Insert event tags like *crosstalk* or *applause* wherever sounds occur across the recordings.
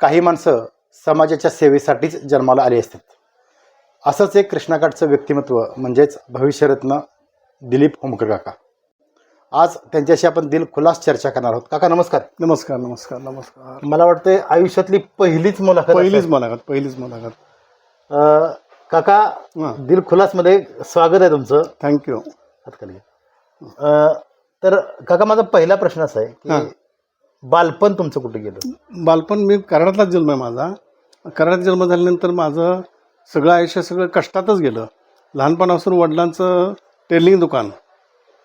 काही माणसं समाजाच्या सेवेसाठीच जन्माला आली असतात. असंच एक कृष्णाकाठचं व्यक्तिमत्व म्हणजेच भविष्यरत्न दिलीप होमकर काका आज त्यांच्याशी आपण दिल खुलास चर्चा करणार आहोत. काका नमस्कार. नमस्कार नमस्कार नमस्कार. मला वाटतं आयुष्यातली पहिलीच मुलाखत पहिलीच. मुलाखत पहिलीच मुलाखत. काका दिल खुलासमध्ये स्वागत आहे तुमचं. थँक्यू तर काका माझा पहिला प्रश्न असा आहे. की बालपण तुमचं कुठे गेलं? बालपण मी कराडातलाच जन्म आहे माझा. कराडात जन्म झाल्यानंतर माझं सगळं आयुष्य सगळं कष्टातच गेलं. लहानपणापासून वडिलांचं टेलिंग दुकान.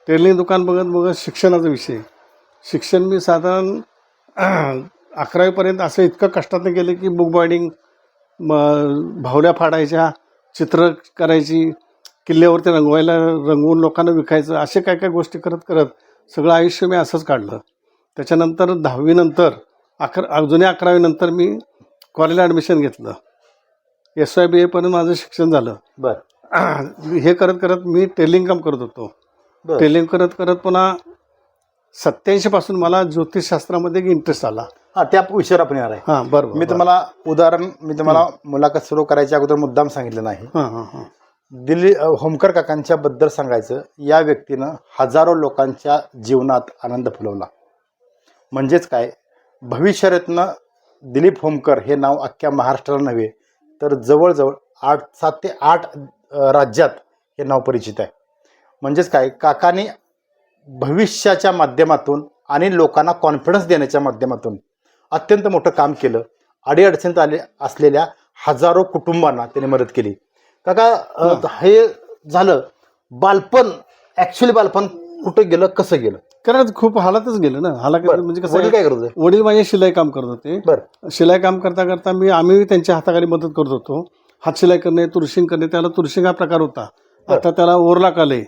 टेलिंग दुकान बघत बघत शिक्षणाचा विषय. शिक्षण मी साधारण अकरावीपर्यंत असं इतकं कष्टातनं गेलं की बुक बायडिंग म भावल्या फाडायच्या चित्र करायची किल्ल्यावरती रंगवायला रंगवून लोकांना विकायचं असे काय काय गोष्टी करत करत सगळं आयुष्य मी असंच काढलं. त्याच्यानंतर दहावीनंतर अकरा जुन्या अकरावीनंतर मी कॉलेजला ॲडमिशन घेतलं. एस वाय बी एपर्यंत माझं शिक्षण झालं. बर. *clears throat* हे करत करत मी टेलिंग काम करत होतो. बर. टेलिंग करत करत पुन्हा सत्याऐंशीपासून मला ज्योतिषशास्त्रामध्ये इंटरेस्ट आला. हा त्या विषयावर आपण येणार आहे. हां बरोबर मी तुम्हाला उदाहरण मी तुम्हाला मुलाखत सुरू करायच्या अगोदर मुद्दाम सांगितलं नाही. दिल्ली होमकर काकांच्या बद्दल सांगायचं. या व्यक्तीनं हजारो लोकांच्या जीवनात आनंद फुलवला. म्हणजेच काय? भविष्यरत्न दिलीप होमकर हे नाव अख्ख्या महाराष्ट्राला नव्हे तर जवळजवळ आठ सात ते आठ राज्यात हे नाव परिचित आहे. म्हणजेच काय? काकाने भविष्याच्या माध्यमातून आणि लोकांना कॉन्फिडन्स देण्याच्या माध्यमातून अत्यंत मोठं काम केलं. अडीअडचणीत आले असलेल्या हजारो कुटुंबांना त्यांनी मदत केली. काका हे. झालं. बालपण ऍक्च्युली बालपण कुठं गेलं कसं गेलं? कारण खूप हालातच गेलं ना हालात बरं. म्हणजे कसं वडील काय करत होते वडील माझे शिलाई काम करत होते बरं शिलाई काम करता करता मी आम्ही त्यांच्या हाताखाली मदत करत होतो हातशिलाई करणे तुरशिंग करणे त्याला तुरशिंग हा प्रकार होता बरं. आता त्याला ओरलाक आले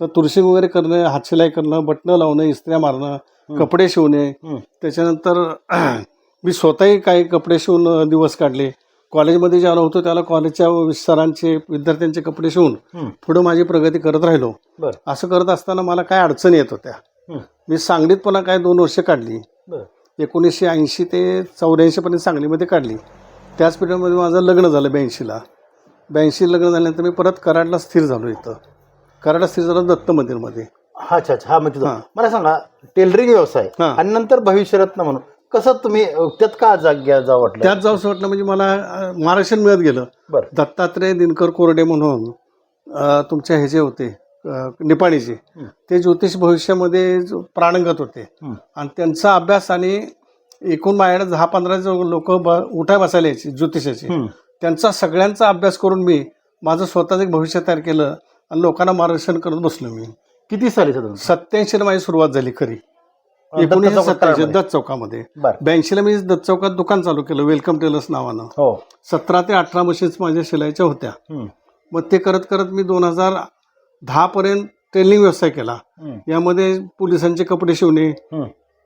तर तुरशिंग वगैरे करणं हातशिलाई करणं बटणं लावणं इस्त्र्या मारणं. कपडे शिवणे हं. त्याच्यानंतर *clears throat* मी स्वतःही काही कपडे शिवून अ, दिवस काढले कॉलेजमध्ये ज्याला होतो त्याला कॉलेजच्या सरांचे विद्यार्थ्यांचे कपडे शिवून हं. पुढं माझी प्रगती करत राहिलो बरं असं करत असताना मला काय अडचणी येत होत्या. मी सांगलीत पुन्हा काय दोन वर्ष काढली. बरं. एकोणीसशे ऐंशी ते चौऱ्याऐंशीपर्यंत सांगलीमध्ये काढली. त्याच पिरियडमध्ये माझं लग्न झालं ब्याऐंशीला. ब्याऐंशी लग्न झाल्यानंतर मी परत कराडला स्थिर झालो इथं. कराडला स्थिर झालो दत्त मंदिरमध्ये हा अच्छा अच्छा. हा म्हणजे. हां. मला सांगा टेलरिंग व्यवसाय हां. आणि नंतर भविष्यरत्न म्हणून कसं तुम्ही अ, त्यात का जाग्या जावं वाटलं? त्यात जाऊसं वाटलं म्हणजे मला अं, महाराष्ट्र मिळत गेलं. बरं. दत्तात्रय दिनकर कोरडे म्हणून अं, तुमच्या ह्याचे होते. अं, निपाणीचे. ते ज्योतिष भविष्यामध्ये प्राणंगत होते. आणि त्यांचा अभ्यास आणि एकूण माझ्याकडे दहा पंधरा जो लोक उठाय बसायला यायची ज्योतिषाची. त्यांचा सगळ्यांचा अभ्यास करून मी माझं स्वतःच एक भविष्य तयार केलं आणि लोकांना मार्गदर्शन करत बसलो मी. किती साली तुमचं? सत्याऐंशीला माझी सुरुवात झाली खरी. एकोणीसशे सत्याऐंशी. दत्त चौकामध्ये. ब्याऐंशीला मी दत्त चौकात दुकान चालू केलं वेलकम टेलर्स नावानं. हो. सतरा ते अठरा मशीन्स माझ्या शिलाईच्या होत्या. मग ते करत करत मी दोन हजार दहापर्यंत ट्रेनिंग व्यवसाय केला. यामध्ये पोलिसांचे कपडे शिवणे.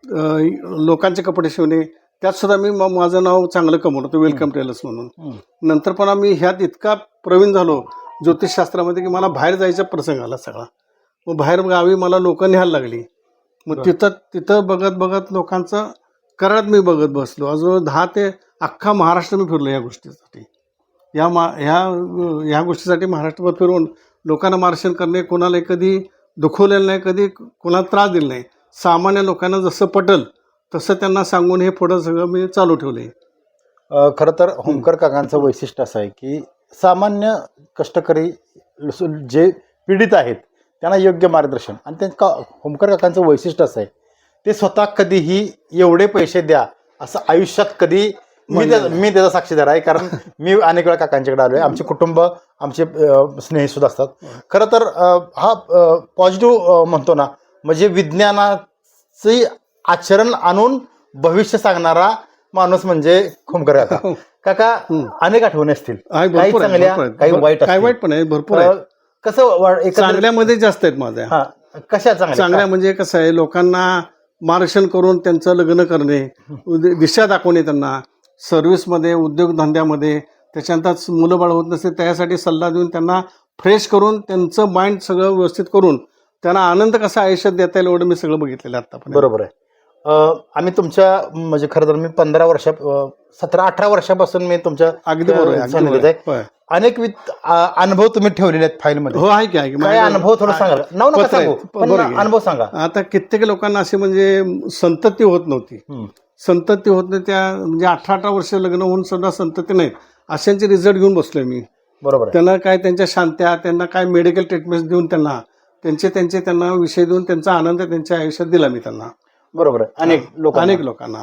अ, लोकांचे कपडे शिवणे त्यात सुद्धा मी मा- माझं नाव चांगलं कमवलं होतं वेलकम टेलर्स म्हणून. नंतर पण आम्ही ह्यात इतका प्रवीण झालो ज्योतिषशास्त्रामध्ये की मला बाहेर जायचा प्रसंग आला सगळा मग बाहेर गावी मला लोक न्यायला लागली मग. तिथं तिथं बघत बघत लोकांचं कराड मी बघत बसलो अजून दहा ते अख्खा महाराष्ट्र मी फिरलो या गोष्टीसाठी या मा ह्या ह्या गोष्टीसाठी महाराष्ट्रभर फिरून लोकांना मार्शन करणे कोणाला कधी दुखवलेलं नाही कधी कोणाला त्रास दिला नाही. सामान्य लोकांना जसं पटल तसं त्यांना सांगून हे पुढं सगळं मी चालू ठेवले आहे खरं तर होमकर काकांचं वैशिष्ट्य असं आहे की सामान्य कष्टकरी जे पीडित आहेत त्यांना योग्य मार्गदर्शन. आणि त्यांचं होमकर काकांचं वैशिष्ट्य असं आहे ते स्वतः कधीही एवढे पैसे द्या असं आयुष्यात कधी मी त्या- मी त्याचा साक्षीदार आहे कारण *laughs* मी अनेक वेळा काकांच्याकडे आलोय. आमचे कुटुंब आमचे स्नेही सुद्धा असतात. खरं तर हा पॉझिटिव्ह म्हणतो ना म्हणजे विज्ञानाचे आचरण आणून भविष्य सांगणारा माणूस म्हणजे खोमकर काका. काका हम्म. अनेक आठवणी असतील. आहे काही आहे, चांगल्या. काही वाईट. वाईट पण आहे भरपूर आहे. कसं चांगल्यामध्ये जास्त आहेत माझ्या. हा कशा चांगल्या चांगल्या म्हणजे कसं आहे लोकांना मार्गदर्शन करून त्यांचं लग्न करणे दिशा दाखवणे त्यांना. सर्व्हिसमध्ये उद्योगधंद्यामध्ये त्याच्यानंतर मुलं बाळ होत नसते त्यासाठी सल्ला देऊन त्यांना फ्रेश करून त्यांचं माइंड सगळं व्यवस्थित करून त्यांना आनंद कसा आयुष्यात देता येईल एवढं मी सगळं बघितलेलं आतापर्यंत. बरोबर आहे. आम्ही तुमच्या म्हणजे खरं तर मी पंधरा वर्षा सतरा अठरा वर्षापासून मी तुमच्या अगदी बरोबर. अनेक अनुभव तुम्ही ठेवलेले आहेत फाईलमध्ये. हो आहे की आहे काय अनुभव थोडं सांगा. नाव नका. सांगू. अनुभव सांगा. आता कित्येक लोकांना अशी म्हणजे संतती होत नव्हती. संतती होत नाही त्या म्हणजे अठरा अठरा वर्ष लग्न होऊन सुद्धा संतती नाहीत. अशांचे रिझल्ट घेऊन बसलोय मी. बरोबर आहे. त्यांना काय त्यांच्या शांत्या त्यांना काय मेडिकल ट्रीटमेंट देऊन त्यांना त्यांचे त्यांचे त्यांना विषय देऊन त्यांचा आनंद त्यांच्या आयुष्यात दिला मी त्यांना. बरोबर आहे. अनेक लोक अनेक लोकांना.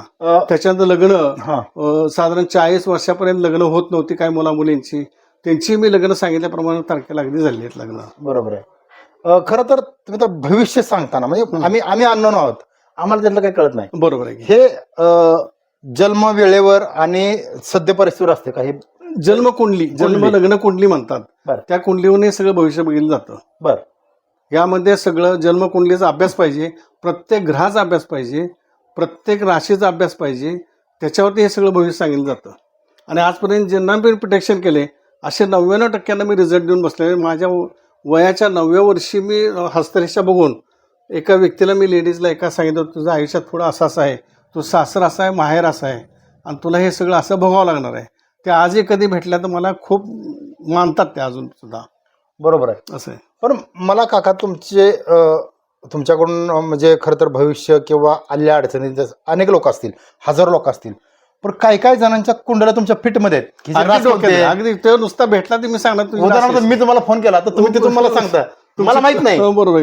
त्याच्यानंतर लग्न हा. अ, साधारण चाळीस वर्षापर्यंत लग्न होत नव्हती काय मुला मुलींची त्यांची मी लग्न सांगितल्याप्रमाणे तारखेला अगदी झाली आहेत लग्न. बरोबर आहे. अ, खरं तर तुम्ही तर भविष्य सांगताना म्हणजे आम्ही आम्ही अननोन आहोत. आम्हाला त्यातलं काही कळत नाही. बरोबर आहे की. हे अ, जन्म वेळेवर आणि सद्य परिस्थितीवर असते काही जन्म कुंडली जन्म कुंडली. लग्न कुंडली म्हणतात. बरं. त्या कुंडलीहून हे सगळं भविष्य बघितलं जातं. बर. यामध्ये सगळं जन्म कुंडलीचा अभ्यास पाहिजे प्रत्येक ग्रहाचा अभ्यास पाहिजे प्रत्येक राशीचा अभ्यास पाहिजे त्याच्यावरती हे सगळं भविष्य सांगितलं जातं. आणि आजपर्यंत ज्यांना मी प्रोटेक्शन केले असे नव्याण्णव टक्क्यांना मी रिझल्ट देऊन बसले माझ्या वयाच्या नवव्या वर्षी मी हस्तरेषा बघून एका व्यक्तीला मी लेडीजला एका सांगितलं तुझं आयुष्यात थोडं असं असं आहे. तू सासर असा आहे माहेर असं आहे. आणि तुला हे सगळं असं भोगावं लागणार आहे. ते आजही कधी भेटल्या तर मला खूप मानतात ते अजून सुद्धा. बरोबर आहे. असं आहे. पण मला काका तुमचे तुमच्याकडून म्हणजे खरं तर भविष्य किंवा आल्या अडचणी जस- अनेक लोक असतील हजारो लोक असतील पण काही काही जणांच्या कुंडला तुमच्या फिटमध्ये अगदी तो नुसता भेटला तर मी सांगणार उदाहरणार्थ मी तुम्हाला फोन केला तर तुम्ही तिथून मला सांगता. मला माहीत नाही. हो, बरोबर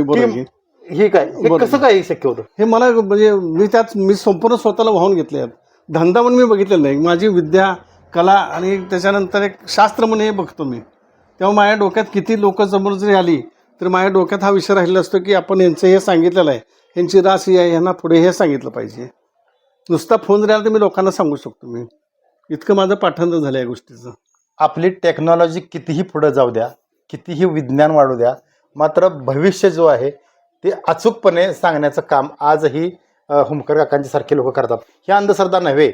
हे काय? हे बरोबर. कसं काय शक्य होतं? हे मला म्हणजे मी त्यात मी संपूर्ण स्वतःला वाहून घेतले आहेत धंदा म्हणून मी बघितलेला नाही. माझी विद्या कला आणि त्याच्यानंतर एक शास्त्र म्हणून हे बघतो मी. तेव्हा माझ्या डोक्यात किती लोक समोर जरी आली तर माझ्या डोक्यात हा विषय राहिला असतो की आपण यांचं हे सांगितलेलं आहे. यांची रास ही आहे यांना पुढे हे सांगितलं पाहिजे. नुसता फोन जरी आला तर मी लोकांना सांगू शकतो मी. इतकं माझं पाठांतर झालं या गोष्टीचं. आपली टेक्नॉलॉजी कितीही पुढे जाऊ द्या कितीही विज्ञान वाढू द्या मात्र भविष्य जो आहे ते अचूकपणे सांगण्याचं काम आजही हुमकर काकांच्यासारखे लोक करतात. ही अंधश्रद्धा नव्हे.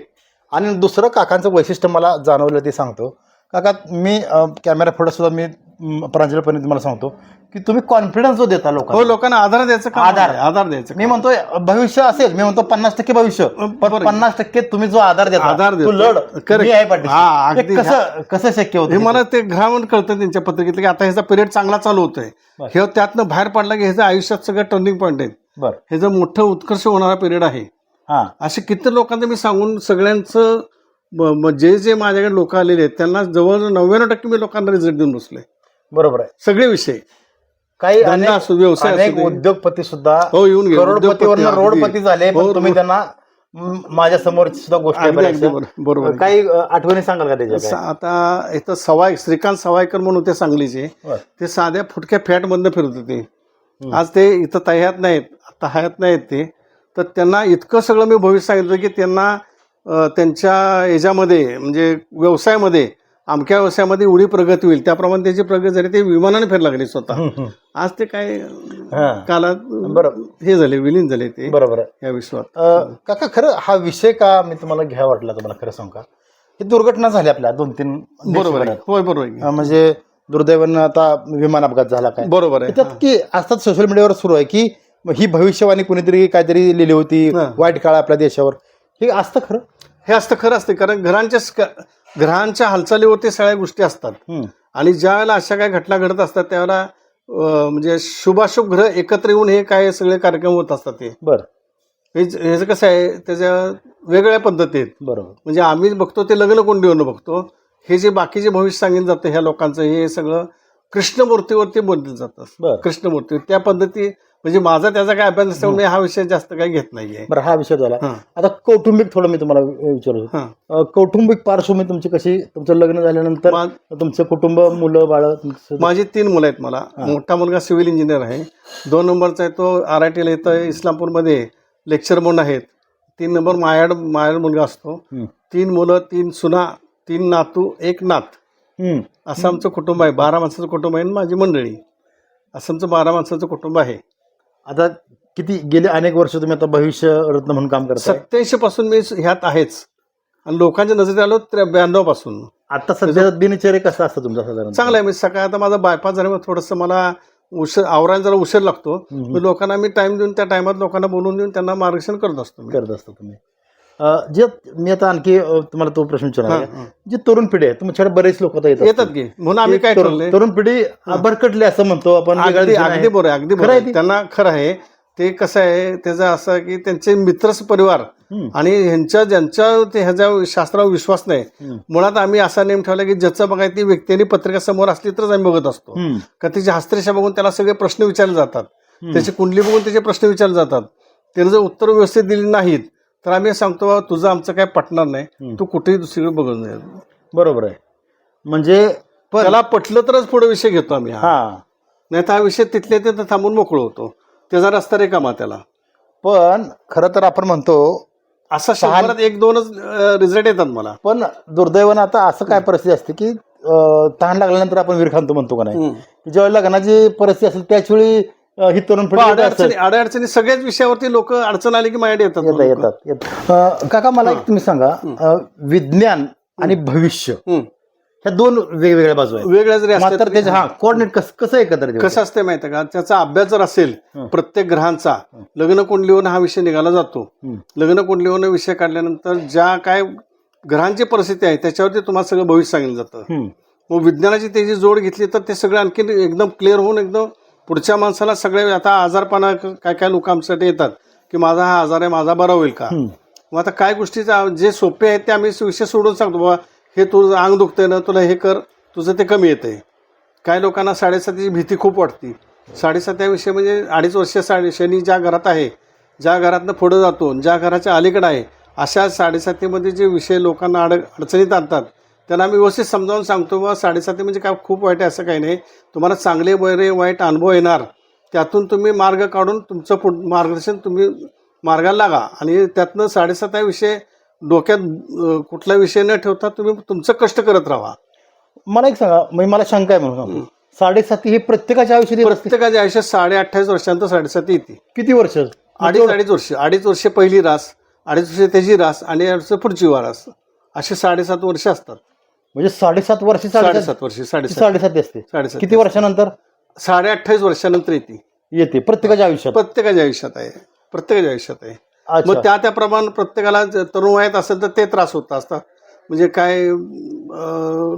आणि दुसरं काकांचं वैशिष्ट्य मला जाणवलं ते सांगतो. काका मी कॅमेरा फोटोसुद्धा सुद्धा मी म, प्रांजळपणे तुम्हाला सांगतो की तुम्ही कॉन्फिडन्स जो देता हो लोकांना आधार द्यायचं काम आधार. आहे, आधार द्यायचं मी म्हणतोय भविष्य असेल मी म्हणतो पन्नास टक्के भविष्य. पण बरोबर. पन्नास टक्के तुम्ही जो आधार देता आधार तू देतो. लढ. Correct. मी आहे पाठीशी. हा, हे अगदी. कसं कसं शक्य होतं हे मला ते ग्राउंड कळतं त्यांच्या पत्रिकेतलं की आता ह्याचा पिरियड चांगला चालू होतोय. बरं. हे त्यातनं बाहेर पडला की ह्याचं आयुष्यात सगळं टर्निंग पॉईंट आहे. बरं. हे जर मोठं उत्कर्ष होणारा पिरियड आहे. हा. असे किती लोकांना मी सांगून सगळ्यांचं ब- जे जे माझ्याकडे लोक आलेले आहेत त्यांना जवळ नव्याण्णव टक्के मी लोकांना रिझल्ट देऊन बसले बरोबर आहे सगळे विषय काही धंदा अनेक असो व्यवसाय असू अनेक दे. उद्योगपती सुद्धा हो येऊन गेले करोडपतीवर उद्योगपती, रोडपती झाले हो, तुम्ही त्यांना म, माझ्यासमोर सुद्धा गोष्टी आहे अगदी अगदी बऱ्याचशा. बरोबर बरोबर आहे. काही अ, आठवणी सांगाल का त्याच्या सा- काय? आता इथं सवाय श्रीकांत सवायकर म्हणून होते सांगलीचे बरं. ते साध्या फुटक्या फॅट मधनं फिरत होते आज ते इथं तह्यात नाहीत आता हयात नाहीत ते तर त्यांना इतकं सगळं मी भविष्य सांगितलं की त्यांना अं, त्यांच्या याच्यामध्ये म्हणजे व्यवसायामध्ये अमक्या व्यवसायामध्ये एवढी प्रगती होईल त्याप्रमाणे त्याची प्रगती झाली ते विमानाने फिर लागले स्वतः. आज ते काय. कालात बरं. हे झाले विलीन झाले ते. बरोबर या विश्वात. काका खरं हा विषय का मी तुम्हाला घ्या वाटला तुम्हाला खरं सांगू का? ही दुर्घटना झाली आपल्या दोन तीन बरोबर आहे. होय बरोबर म्हणजे दुर्दैवानं आता विमान अपघात झाला काय? बरोबर आहे. त्याच्यात की असतात सोशल मीडियावर सुरू आहे की ही भविष्यवाणी कुणीतरी काहीतरी लिहिली होती. वाईट काळ आपल्या देशावर. हे असतं खरं? हे असतं खरं असतं कारण घरांच्या ग्रहांच्या हालचालीवरती सगळ्या गोष्टी असतात. आणि ज्या वेळेला अशा काही घटना घडत असतात त्यावेळेला म्हणजे शुभाशुभ ग्रह एकत्र येऊन हे काय सगळे कार्यक्रम होत असतात ते. बर. हे ह्याचं कसं आहे त्याच्या वेगळ्या पद्धती आहेत बरोबर. म्हणजे आम्ही बघतो ते लग्न कोंडीवरनं बघतो. हे जे बाकीचे भविष्य सांगितलं जातं ह्या लोकांचं हे सगळं कृष्णमूर्तीवरती बोललं जातं. कृष्णमूर्ती त्या पद्धती म्हणजे माझा त्याचा काय अभ्यास नसल्यामुळे मी हा विषय जास्त काही घेत नाहीये. बरं हा विषय झाला. हां. आता कौटुंबिक थोडं मी तुम्हाला विचारतो हां. अ, कौटुंबिक पार्श्वभूमी तुमची कशी तुमचं लग्न झाल्यानंतर मा- तुमचं कुटुंब मुलं बाळ तुमचं- माझी तीन मुलं आहेत मला. मोठा मुलगा सिव्हिल इंजिनियर आहे. दोन नंबरचा आहे तो आर आय टीला येतं इस्लामपूरमध्ये लेक्चर म्हणून आहेत. तीन नंबर मायाड मायाड मुलगा असतो. हम्म. तीन मुलं तीन सुना तीन नातू एक नात. हम्म. असं आमचं कुटुंब आहे. बारा माणसाचं कुटुंब आहे आणि माझी मंडळी. असं आमचं बारा माणसाचं कुटुंब आहे. आता किती गेले अनेक वर्ष तुम्ही आता भविष्य रत्न म्हणून काम करताय? सत्याऐंशी पासून मी ह्यात आहेच. आणि लोकांच्या नजरेत आलो ब्याण्णवपासून. आता सध्या दिनचर्या कसं असतं तुमचं साधारण? चांगलं आहे. मी सकाळ आता माझा बायपास झाल्यामुळे थोडंसं मला उशीर आवरायला जरा उशीर लागतो. पण लोकांना मी टाइम देऊन त्या टायमात लोकांना बोलून देऊन त्यांना मार्गदर्शन करत असतो मी. करत असता तुम्ही. जे मी आता आणखी तुम्हाला तो प्रश्न विचारणार आहे. जी तरुण पिढी आहे तुमच्याकडे बरेच लोक आता येतात येतात की म्हणून आम्ही काय ठरलंय तरुण पिढी भरकटली असं म्हणतो आपण अगदी अगदी. बरोबर आहे, अगदी खरं बरोबर आहे. ते? त्यांना खरं आहे ते कसं आहे त्याचं असं की त्यांचे मित्रच परिवार हम्म. आणि ह्यांच्या ज्यांच्या ते ह्याच्या शास्त्रावर विश्वास नाही हम्म. मुळात आम्ही असा नेम ठेवला की ज्याचं बघाय ती व्यक्ती आणि पत्रिका समोर असली तरच आम्ही बघत असतो हम्म. का त्याची हस्तरेषा बघून त्याला सगळे प्रश्न विचारले जातात. त्याची कुंडली बघून त्याचे प्रश्न विचारले जातात त्याने जर उत्तर व्यवस्थित दिली नाहीत तर आम्ही सांगतो बाबा तुझं आमचं काय पटणार. नाही. तू कुठेही दुसरीकडे बघून जाईल बरोबर आहे. म्हणजे त्याला पटलं तरच पुढे विषय घेतो आम्ही हा. नाही तर हा विषय तिथल्या तिथं थांबून मोकळं होतो. त्याचा रस्ता रेकामा त्याला. पण खरं तर आपण म्हणतो असं शंभरात एक दोनच रिझल्ट येतात मला. पण दुर्दैवानं आता असं काय परिस्थिती असते की तहान लागल्यानंतर आपण वीर खांतो म्हणतो का नाही? जेव्हा लग्नाची परिस्थिती असेल त्याच वेळी ही तरुण पिढी अडचणी असतात. अडचणी सगळ्याच विषयावरती लोक अडचण आली की माझ्याकडे येतात येतात लोकं. येतात येतात अं, काका मला एक तुम्ही सांगा अं, विज्ञान आणि भविष्य. ह्या दोन वेगवेगळ्या बाजू आहेत वेगळ्या जरी मात्र असल्या त्याचे हा कोऑर्डिनेट कसं कसं एकत्र? कसं असते माहिती का त्याचा अभ्यास जर असेल हं. प्रत्येक ग्रहांचा लग्न कुंडलीवरून हा विषय निघाला जातो. लग्न कुंडलीवरून विषय काढल्यानंतर ज्या काय ग्रहांची परिस्थिती आहे त्याच्यावरती तुम्हाला सगळं भविष्य सांगितलं जातं. मग विज्ञानाची त्याची जोड घेतली तर ते सगळं आणखी एकदम क्लिअर होऊन एकदम पुढच्या माणसाला सगळे आता आजारपणा काय काय लोक आमच्यासाठी येतात की माझा हा आजार आहे माझा बरा होईल का. मग आता काय गोष्टीचा जे सोपे आहेत ते आम्ही विषय सोडून सांगतो बाबा हे तुझं अंग दुखतंय ना तुला हे कर तुझं ते कमी येतंय. काय लोकांना साडेसातीची भीती खूप वाटते. साडेसात या विषय म्हणजे अडीच वर्ष साडे शनी ज्या घरात आहे ज्या घरातनं पुढं जातो ज्या घराच्या अलीकडे आहे अशा साडेसातीमध्ये जे विषय लोकांना अड अडचणीत आणतात त्यांना आम्ही व्यवस्थित समजावून सांगतो बाबा साडेसाती म्हणजे काय खूप वाईट आहे असं काही नाही. तुम्हाला चांगले बरे वाईट अनुभव येणार. त्यातून तुम्ही मार्ग काढून तुमचं पुढ मार्गदर्शन तुम्ही मार्गाला लागा. आणि त्यातनं साडेसात हा विषय डोक्यात कुठला विषय न ठेवता तुम्ही तुमचं कष्ट करत राहा. मला एक सांगा म्हणजे मला शंका आहे म्हणून. साडेसाती हे प्रत्येकाच्या आयुष्यात. प्रत्येकाच्या आयुष्यात साडे अठ्ठावीस वर्षांत साडेसाती येते. किती वर्ष? अडीच अडीच वर्ष. अडीच वर्ष पहिली रास अडीच वर्ष त्याची रास आणि अडीच पुढची रास असे साडेसात वर्ष असतात. म्हणजे साडेसात वर्ष साडेसात वर्ष साडेसात. साडेसात असते. साडेसात किती वर्षानंतर? साडे अठ्ठावीस वर्षानंतर येते. येते. प्रत्येकाच्या आयुष्यात. प्रत्येकाच्या आयुष्यात आहे. प्रत्येकाच्या आयुष्यात आहे. मग त्या त्याप्रमाणे प्रत्येकाला तरुण वयात असेल तर ते त्रास होत असतात. म्हणजे काय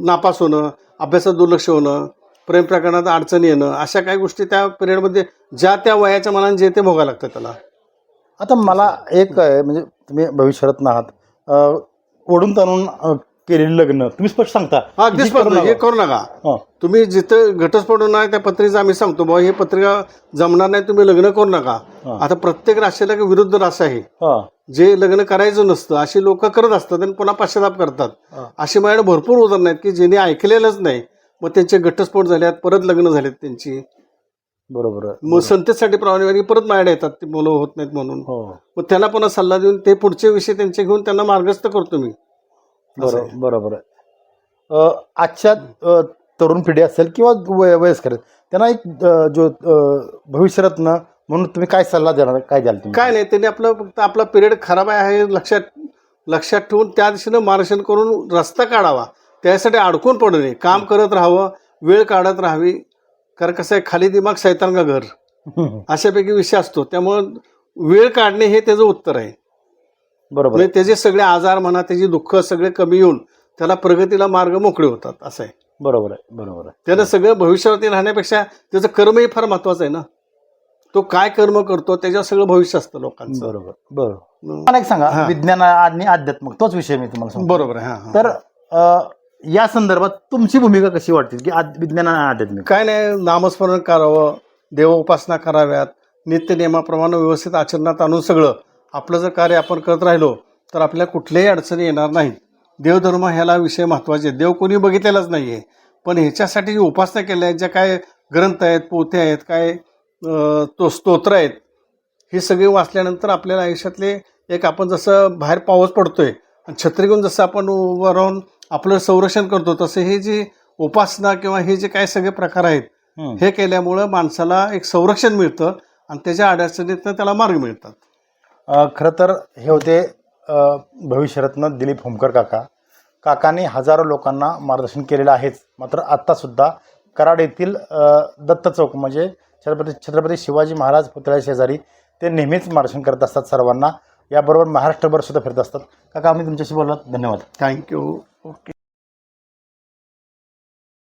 नापास होणं अभ्यासात दुर्लक्ष होणं प्रेम प्रकरणात अडचणी येणं अशा काही गोष्टी त्या पिरियडमध्ये ज्या त्या वयाच्या मनाने जे ते भोगायला लागतं त्याला. आता मला एक म्हणजे तुम्ही भविष्यात आहात. ओढून ताणून अं, केलेलं लग्न तुम्ही स्पष्ट सांगता हा अगदी स्पष्ट करू हे नका. करू नका हा. तुम्ही जिथं घटस्फोट होणार त्या पत्रिकेचं आम्ही सांगतो बाबा ही पत्रिका जमणार नाही तुम्ही लग्न करू नका हा. आता प्रत्येक राशीला एक विरुद्ध रास आहे हा. जे लग्न करायचं नसतं अशी लोक करत असतात आणि पुन्हा पश्चाताप करतात हा. अशी माझ्याकडे भरपूर उदाहरण आहेत की ज्यांनी ऐकलेलंच नाही मग त्यांचे घटस्फोट झाल्यात परत लग्न झालेत त्यांची बरोबर आहे. मग संतेसाठी प्राणी परत माझ्याकडे येतात ते मुलं होत नाहीत म्हणून हो मग त्यांना पुन्हा सल्ला देऊन ते पुढचे विषय त्यांचे घेऊन त्यांना मार्गस्थ करतो मी बरोबर. बरोबर आजच्या तरुण पिढी असेल किंवा वय वयस्कर त्यांना एक जो भविष्यरत्न म्हणून तुम्ही काय सल्ला देणार? काय द्याल तुम्ही? काय नाही त्यांनी आपलं फक्त आपला पिरियड खराब आहे हे लक्षात लक्षात ठेवून त्या दिशेनं मार्गदर्शन करून रस्ता काढावा. त्यासाठी अडकून पडू नये. काम करत राहावं वेळ काढत राहावी. कारण कसं आहे खाली दिमाग सैतान का घर अशापैकी विषय असतो. त्यामुळं वेळ काढणे हे त्याचं उत्तर आहे. बरोबर. आहे. म्हणजे त्याचे सगळे आजार म्हणा त्याची दुःख सगळे कमी येऊन त्याला प्रगतीला मार्ग मोकळे होतात असं आहे. बरोबर आहे बरोबर आहे. त्यानं सगळं भविष्यावरती राहण्यापेक्षा त्याचं कर्मही फार महत्वाचं आहे ना. तो काय कर्म करतो त्याच्यावर सगळं भविष्य असतं लोकांचं. बरोबर बरोबर. मला एक सांगा हा. विज्ञान आणि अध्यात्म तोच विषय मी तुम्हाला सांगतो. बरोबर आहे हा, हा. तर अं, या संदर्भात तुमची भूमिका कशी वाटते की आद- विज्ञान आणि आध्यात्मिक? काय नाही नामस्मरण करावं देव उपासना कराव्यात नित्य नियमाप्रमाणे व्यवस्थित आचरणात आणून सगळं. आपलं जर कार्य आपण करत राहिलो तर आपल्याला कुठल्याही अडचणी येणार नाहीत देवधर्म ह्याला विषय महत्त्वाचे आहेत. देव कोणी बघितलेलाच नाहीये पण ह्याच्यासाठी जी उपासना केल्या आहेत ज्या काय ग्रंथ आहेत पोथे आहेत काय तो स्तोत्र आहेत हे सगळे वाचल्यानंतर आपल्याला आयुष्यातले एक आपण जसं बाहेर पाऊस पडतोय आणि छत्री घेऊन जसं आपण उभं राहून आपलं संरक्षण करतो तसं हे जी उपासना किंवा हे जे काय सगळे प्रकार आहेत. हे केल्यामुळं माणसाला एक संरक्षण मिळतं आणि त्याच्या अडचणीतनं त्याला मार्ग मिळतात खरं तर हे होते भविष्यरत्न दिलीप होमकर काका. काकाने हजारो लोकांना मार्गदर्शन केलेलं आहेच. मात्र आत्तासुद्धा कराड येथील दत्त चौक म्हणजे छत्रपती छत्रपती शिवाजी महाराज पुतळ्या शेजारी ते नेहमीच मार्गदर्शन करत असतात सर्वांना. याबरोबर महाराष्ट्रभर सुद्धा फिरत असतात. काका आम्ही तुमच्याशी बोलत धन्यवाद. Thank you okay